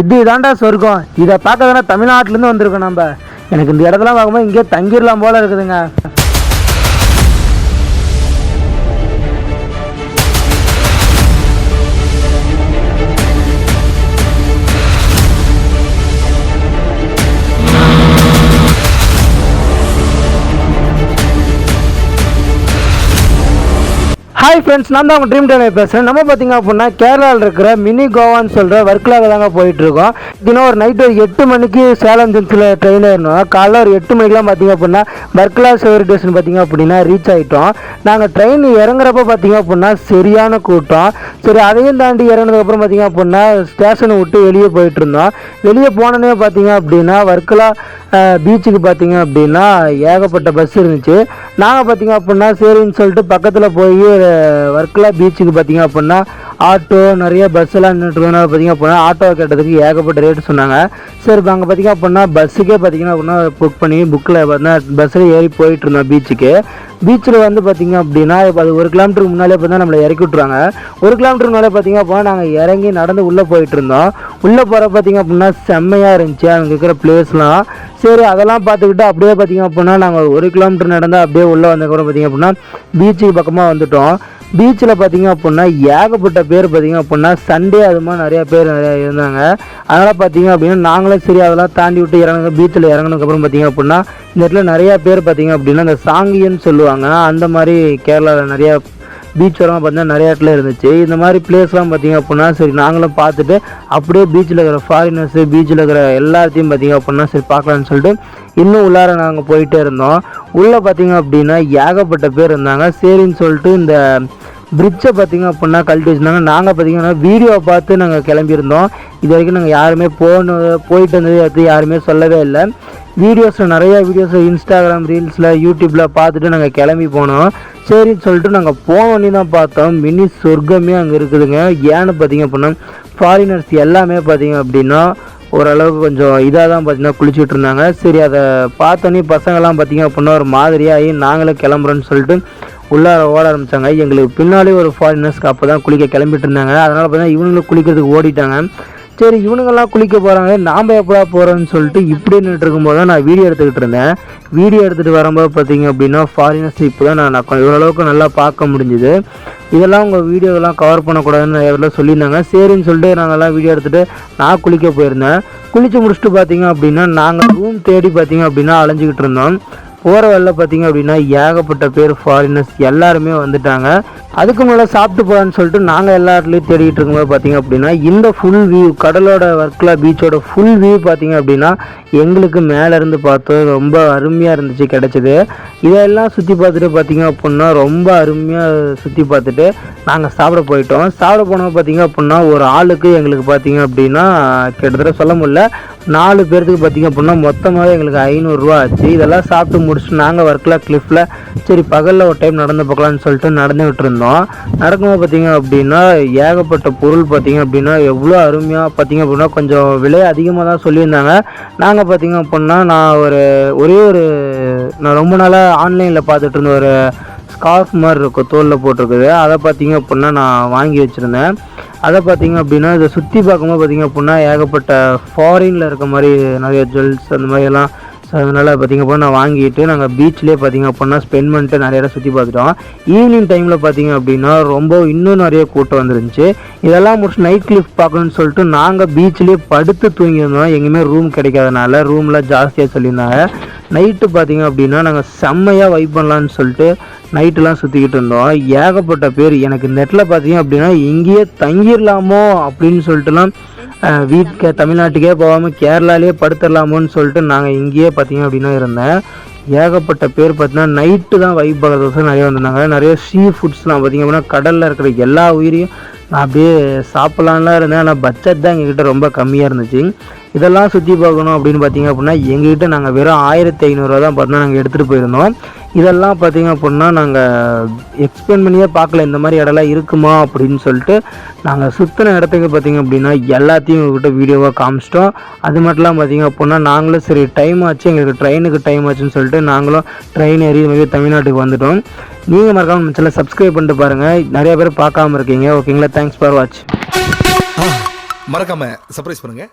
இது தாண்டா சொர்க்கம். இதை பார்க்க தானே தமிழ்நாட்டிலேருந்து வந்திருக்கோம் நம்ம. எனக்கு இந்த இடத்துல பார்க்கும்போது இங்கே தங்கிடலாம் போல இருக்குதுங்க. ஹாய் ஃப்ரெண்ட்ஸ் நான் தான் உங்கள் ட்ரீம் டைம் பேசுகிறேன் நம்ம பார்த்தீங்க அப்படின்னா கேரளாவில் இருக்கிற மினி கோவான்னு சொல்கிற ஒர்க்கிலாக தாங்க போயிட்டுருக்கோம். தினம் ஒரு நைட்டு ஒரு எட்டு மணிக்கு சேலம் ஜங்ஷனில் ட்ரெயின் ஏறணும். காலைல ஒரு எட்டு மணிக்கெலாம் பார்த்தீங்க அப்படின்னா பர்க்லா சிவரி ஸ்டேஷன் பார்த்தீங்க அப்படின்னா ரீச் ஆகிட்டோம் நாங்கள் ட்ரெயின் இறங்குறப்ப பார்த்தீங்க அப்படின்னா சரியான கூட்டம். சரி அதையும் தாண்டி இறங்கினதுக்கப்புறம் பார்த்திங்க அப்படின்னா ஸ்டேஷனை விட்டு வெளியே போயிட்டு இருந்தோம். வெளியே போனோன்னே பார்த்தீங்க அப்படின்னா வர்க்கலா பீச்சுக்கு பார்த்தீங்க அப்படின்னா ஏகப்பட்ட பஸ் இருந்துச்சு. நாங்கள் பார்த்தீங்க அப்படின்னா சரின்னு சொல்லிட்டு பக்கத்தில் போய் வர்க்கலா பீச்சுக்கு பார்த்தீங்க அப்படின்னா ஆட்டோ நிறைய பஸ் எல்லாம் நின்றுட்டுனால பார்த்தீங்க அப்படின்னா ஆட்டோ கேட்டதுக்கு ஏகப்பட்ட ரேட்டு சொன்னாங்க. சரி இப்போ அங்கே பார்த்தீங்க அப்படின்னா பஸ்ஸுக்கே பார்த்தீங்கன்னா அப்படின்னா புக் பண்ணி புக்கில் பார்த்தீங்கன்னா பஸ்ஸில் ஏறி போயிட்டு இருந்தோம் பீச்சுக்கு பீச்சில் வந்து பார்த்திங்க அப்படின்னா இப்போ அது ஒரு கிலோமீட்டருக்கு முன்னாலே பார்த்தா நம்மளை இறக்கி விட்ருவாங்க ஒரு கிலோமீட்டருக்கு முன்னாலே பார்த்தீங்க அப்படின்னா நாங்கள் இறங்கி நடந்து உள்ளே போயிட்டு இருந்தோம். உள்ளே போகிற பார்த்தீங்க அப்படின்னா செம்மையாக இருந்துச்சு. அங்கே இருக்கிற பிளேஸ்லாம் சரி அதெல்லாம் பார்த்துக்கிட்டு அப்படியே பார்த்தீங்க அப்படின்னா நாங்கள் ஒரு கிலோமீட்டர் நடந்து அப்படியே உள்ளே வந்ததுக்கப்புறம் பார்த்தீங்க அப்படின்னா பீச்சுக்கு பக்கமாக வந்துவிட்டோம் பீச்சில் பார்த்திங்க அப்படின்னா ஏகப்பட்ட பேர் பார்த்தீங்க அப்படின்னா சண்டே அது மாதிரி பேர் நிறையா இருந்தாங்க. அதனால் பார்த்திங்க அப்படின்னா நாங்களும் சரி அதெல்லாம் தாண்டி விட்டு இறங்க பீச்சில் இறங்கினதுக்கப்புறம் பார்த்திங்க அப்படின்னா இந்த இடத்துல நிறையா பேர் பார்த்திங்க அப்படின்னா இந்த சாங்கியன்னு சொல்லுவாங்க. அந்த மாதிரி கேரளாவில் நிறையா பீச் வரமாக பார்த்தீங்கன்னா நிறைய இடத்துல இருந்துச்சு. இந்த மாதிரி பிளேஸ்லாம் பார்த்தீங்க அப்படின்னா சரி நாங்களும் பார்த்துட்டு அப்படியே பீச்சில் இருக்கிற ஃபாரினர்ஸு பீச்சில் இருக்கிற எல்லாத்தையும் பார்த்தீங்க அப்படின்னா சரி பார்க்கலான்னு சொல்லிட்டு இன்னும் உள்ளார நாங்கள் போயிட்டே இருந்தோம். உள்ளே பார்த்திங்க அப்படின்னா ஏகப்பட்ட பேர் இருந்தாங்க. சரின்னு சொல்லிட்டு இந்த பிரிட்ஜை பார்த்திங்க அப்படின்னா கழட்டி வச்சுருந்தாங்க. நாங்கள் பார்த்திங்கன்னா வீடியோ பார்த்து நாங்கள் கிளம்பியிருந்தோம். இது வரைக்கும் நாங்கள் யாருமே போகணும் போயிட்டு வந்தது அது யாருமே சொல்லவே இல்லை. வீடியோஸில் நிறையா வீடியோஸ் இன்ஸ்டாகிராம் ரீல்ஸில் யூடியூப்பில் பார்த்துட்டு நாங்கள் கிளம்பி போனோம். சரின்னு சொல்லிட்டு நாங்கள் போனோன்னே தான் பார்த்தோம். மினி சொர்க்கமே அங்கே இருக்குதுங்க. ஏன்னு பார்த்தீங்க அப்படின்னா ஃபாரினர்ஸ் எல்லாமே பார்த்தீங்க அப்படின்னா ஓரளவுக்கு கொஞ்சம் இதாக தான் பார்த்தீங்கன்னா குளிச்சுட்டு இருந்தாங்க. சரி அதை பார்த்தோன்னே பசங்கள்லாம் பார்த்தீங்க அப்படின்னா ஒரு மாதிரியாகி நாங்களே கிளம்புறோன்னு சொல்லிட்டு உள்ளார ஓட ஆரம்பித்தாங்க எங்களுக்கு பின்னாலே ஒரு ஃபாரினர்ஸ்க்கு அப்போ தான் குளிக்க கிளம்பிட்டு இருந்தாங்க அதனால் பார்த்தீங்கன்னா இவங்களும் குளிக்கிறதுக்கு ஓடிட்டாங்க. சரி இவனுங்கெல்லாம் குளிக்க போகிறாங்க நாம் எப்படா போகிறோன்னு சொல்லிட்டு இப்படி நின்றுட்டு இருக்கும்போது தான் நான் வீடியோ எடுத்துக்கிட்டு இருந்தேன். வீடியோ எடுத்துகிட்டு வரும்போது பார்த்தீங்க அப்படின்னா ஃபாரினர்ஸ் இப்போ தான் நான் நான் ஓரளவுக்கு நல்லா பார்க்க முடிஞ்சுது. இதெல்லாம் உங்கள் வீடியோலாம் கவர் பண்ணக்கூடாதுன்னு நிறைய சொல்லியிருந்தாங்க. சரின்னு சொல்லிட்டு நாங்கள்லாம் வீடியோ எடுத்துகிட்டு நான் குளிக்க போயிருந்தேன். குளித்து முடிச்சுட்டு பார்த்தீங்க அப்படின்னா நாங்கள் ரூம் தேடி பார்த்தீங்க அப்படின்னா அலைஞ்சிக்கிட்டு இருந்தோம். போகிற வழியில் பார்த்தீங்க அப்படின்னா ஏகப்பட்ட பேர் ஃபாரினர்ஸ் எல்லாருமே வந்துட்டாங்க. அதுக்கு மேலே சாப்பிட்டு போகலான்னு சொல்லிட்டு நாங்கள் எல்லா இடத்துலையும் தேடிட்டு இருக்கும்போது பார்த்தீங்க அப்படின்னா இந்த ஃபுல் வியூ கடலோட வர்க்கலா பீச்சோட ஃபுல் வியூ பார்த்தீங்க அப்படின்னா எங்களுக்கு மேலேருந்து பார்த்தோம் ரொம்ப அருமையாக இருந்துச்சு கிடச்சிது. இதெல்லாம் சுற்றி பார்த்துட்டு பார்த்தீங்க அப்படின்னா ரொம்ப அருமையாக சுற்றி பார்த்துட்டு நாங்கள் சாப்பிட போயிட்டோம். சாப்பிட போனோம் பார்த்தீங்க அப்படின்னா ஒரு ஆளுக்கு எங்களுக்கு பார்த்தீங்க அப்படின்னா கிட்டத்தட்ட சொல்ல முடியல நாலு பேர்த்துக்கு பார்த்தீங்க அப்படின்னா மொத்தமாகவே எங்களுக்கு ஐநூறுரூவா ஆச்சு. இதெல்லாம் சாப்பிட்டு முடிச்சுட்டு நாங்கள் ஒர்க்கில் கிளிஃபில் சரி பகலில் ஒரு டைம் நடந்து பார்க்கலான்னு சொல்லிட்டு நடந்துகிட்டு இருந்தோம் நடக்கும்போது பார்த்தீங்க அப்படின்னா ஏகப்பட்ட பொருள் பார்த்தீங்க அப்படின்னா எவ்வளோ அருமையாக பார்த்தீங்க அப்படின்னா கொஞ்சம் விலை அதிகமாக தான் சொல்லியிருந்தாங்க. நாங்கள் பார்த்தீங்க அப்படின்னா நான் ஒரு ஒரே ஒரு நான் ரொம்ப நாளாக ஆன்லைனில் பார்த்துட்டு இருந்த ஒரு ஸ்கார்ஃப் மாதிரி இருக்கும் தோலில் போட்டிருக்குது. அதை பார்த்தீங்க அப்படின்னா நான் வாங்கி வச்சுருந்தேன். அதை பார்த்தீங்க அப்படின்னா இதை சுற்றி பார்க்கும்போது பார்த்தீங்க அப்படின்னா ஏகப்பட்ட ஃபாரினில் இருக்க மாதிரி நிறைய ஜுவல்ஸ் அந்த மாதிரி எல்லாம் ஸோ அதனால் பார்த்தீங்க அப்படின்னா நான் வாங்கிட்டு நாங்கள் பீச்லேயே பார்த்தீங்க அப்படின்னா ஸ்பெண்ட் பண்ணிட்டு நிறைய இடம் சுற்றி பார்த்துட்டோம். ஈவினிங் டைமில் பார்த்தீங்க அப்படின்னா ரொம்ப இன்னும் நிறைய கூட்டம் வந்துருந்துச்சு. இதெல்லாம் முடிச்சு நைட் கிளிஃப் பார்க்கணும்னு சொல்லிட்டு நாங்கள் பீச்லேயே படுத்து தூங்கியிருந்தோம். எங்கேயுமே ரூம் கிடைக்காதனால ரூமில் ஜாஸ்தியாக சொல்லியிருந்தாங்க. நைட்டு பார்த்தீங்க அப்படின்னா நாங்கள் செம்மையாக வைப் பண்ணலான்னு சொல்லிட்டு நைட்டெலாம் சுற்றிக்கிட்டு இருந்தோம். ஏகப்பட்ட பேர் எனக்கு நெட்டில் பார்த்திங்க அப்படின்னா இங்கேயே தங்கிடலாமோ அப்படின்னு சொல்லிட்டுலாம் வீட்டுக்கு தமிழ்நாட்டுக்கே போகாமல் கேரளாலேயே படுத்துடலாமோன்னு சொல்லிட்டு நாங்கள் இங்கேயே பார்த்தீங்க அப்படின்னா இருந்தேன். ஏகப்பட்ட பேர் பார்த்தீங்கன்னா நைட்டு தான் வைப் பார்க்குறதுக்கு நிறைய வந்திருந்தாங்க. நிறைய சீ ஃபுட்ஸ்லாம் பார்த்தீங்க அப்படின்னா கடலில் இருக்கிற எல்லா உயிரையும் நான் அப்படியே சாப்பிட்லான்லாம் இருந்தேன். ஆனால் பட்ஜெட் தான் எங்ககிட்ட ரொம்ப கம்மியாக இருந்துச்சு. இதெல்லாம் சுற்றி பார்க்கணும் அப்படின்னு பார்த்தீங்க அப்படின்னா எங்ககிட்ட நாங்கள் வெறும் ஆயிரத்தி ஐநூறுரூவா தான் பார்த்தோன்னா நாங்கள் எடுத்துகிட்டு போயிருந்தோம். இதெல்லாம் பார்த்தீங்க அப்படின்னா நாங்கள் எக்ஸ்பிளைன் பண்ணியே பார்க்கல. இந்த மாதிரி இடம்லாம் இருக்குமா அப்படின்னு சொல்லிட்டு நாங்கள் சுற்றின இடத்துக்கு பார்த்தீங்க அப்படின்னா எல்லாத்தையும் உங்ககிட்ட வீடியோவாக காமிச்சிட்டோம். அது மட்டும் பார்த்தீங்க அப்படின்னா நாங்களும் சரி டைம் ஆச்சு. எங்களுக்கு ட்ரெயினுக்கு டைம் ஆச்சுன்னு சொல்லிட்டு நாங்களும் ட்ரெயின் ஏறி மாதிரி தமிழ்நாட்டுக்கு வந்துட்டோம். நீங்கள் மறக்காமல் நம்ம சப்ஸ்கிரைப் பண்ணிட்டு பாருங்கள் நிறைய பேர் பார்க்காம இருக்கீங்க. ஓகேங்களா தேங்க்ஸ் ஃபார் வாட்ச் மறக்காம சர்ப்ரைஸ் பண்ணுங்கள்